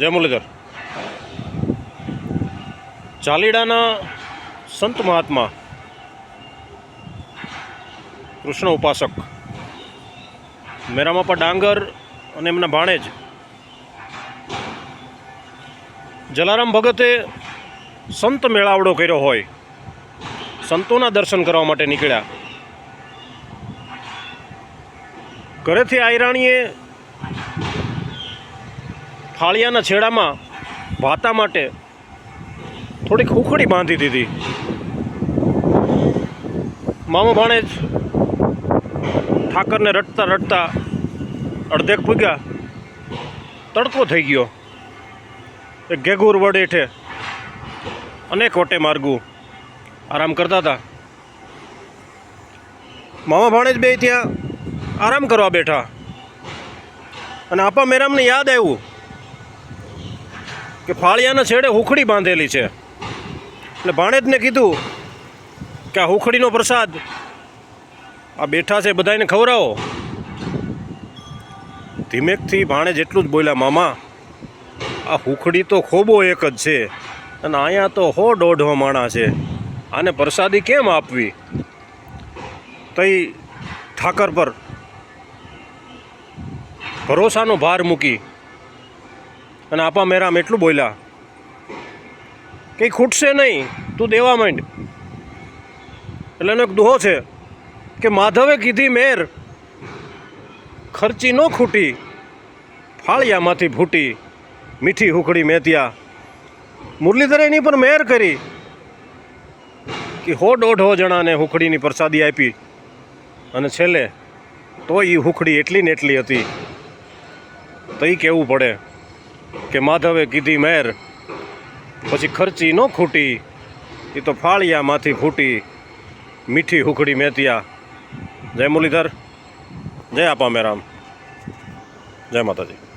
જય મુરલીધર. ચાલીડાના સંત મહાત્મા, કૃષ્ણ ઉપાસક, મેરામાપા ડાંગર અને એમના ભાણેજ. જલારામ ભગતે સંત મેળાવડો કર્યો હોય, સંતોના દર્શન કરવા માટે નીકળ્યા. ઘરેથી આયરાણીએ ફાળિયાના છેડામાં ભાતા માટે થોડીક ઉખડી બાંધી દીધી. મામા ભાણેજ ઠાકરને રટતા રટતા અડધેક પૂગ્યા તડકો થઈ ગયો. એ ઘેઘુર વડેઠે અનેક વટે માર્ગું આરામ કરતા હતા. મામા ભાણેજ બે ત્યાં આરામ કરવા બેઠા. અને આપા મેરામને યાદ આવ્યું. કે ફાળિયાના છેડે હુખડી બાંધેલી છે. એટલે ભાણેજને કીધું કે આ હુખડીનો પ્રસાદ આ બેઠા છે બધાને ખવડાવો. ધીમેકથી ભાણેજ એટલું જ બોલ્યા, મામા, આ હુખડી તો ખોબો એક જ છે અને અહીંયા તો હો દોઢો માણા છે. આને પ્રસાદી કેમ આપવી? તઈ ઠાકર પર ભરોસાનો ભાર મૂકી અને આપા મેરામ એટલું બોલ્યા, કંઈ ખૂટશે નહીં, તું દેવા માંડ. એટલે એનો એક દુહો છે કે માધવે કીધી મેર, ખર્ચી ન ખૂટી, ફાળિયામાંથી ફૂટી મીઠી હુકડી મેત્યા. મુરલીધરે એની પર મેર કરી કે હો દોઢો જણાને હુકડીની પ્રસાદી આપી. અને છેલ્લે, તોય એ હુકડી એટલી ને એટલી હતી તો એ કહેવું પડે? કે માધવે કીધી મેર, પછી ખર્ચી ન ખૂટી એ તો ફાળિયામાંથી ફૂટી મીઠી હુકડી મેતિયા. જય મુરલીધર, જય આપા મેરામ. જય માતાજી.